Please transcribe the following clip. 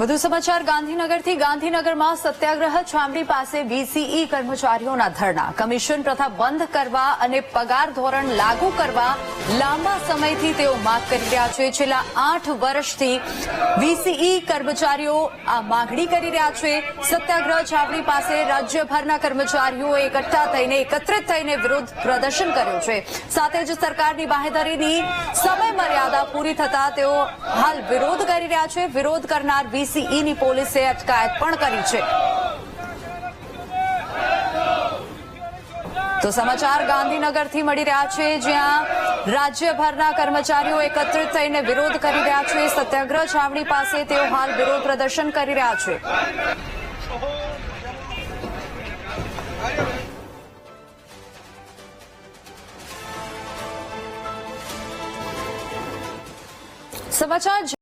વધુ સમાચાર. ગાંધીનગરથી ગાંધીનગરમાં સત્યાગ્રહ છામડી પાસે વીસીઈ કર્મચારીઓના ધરણા. કમિશન પ્રથા બંધ કરવા અને પગાર ધોરણ લાગુ કરવા લાંબા સમયથી તેઓ માંગ કરી રહ્યા છે. છેલ્લા આઠ વર્ષથી વીસીઈ કર્મચારીઓ આ માંગણી કરી રહ્યા છે. સત્યાગ્રહ છાવણી પાસે રાજ્યભરના કર્મચારીઓ એકઠા થઈને, એકત્રિત થઈને વિરોધ પ્રદર્શન કર્યું છે. સાથે જ સરકારની બાહેધરીની સમય મર્યાદા પૂરી થતા તેઓ હાલ વિરોધ કરી રહ્યા છે. વિરોધ કરનાર વીસીઈની પોલીસે અટકાયત પણ કરી છે. તો સમાચાર ગાંધીનગરથી મળી રહ્યા છે, જ્યાં રાજ્યભરના કર્મચારીઓ એકત્રિત થઈને વિરોધ કરી રહ્યા છે. સત્યાગ્રહ છાવણી પાસે તેઓ હાલ વિરોધ પ્રદર્શન કરી રહ્યા છે. સમાચાર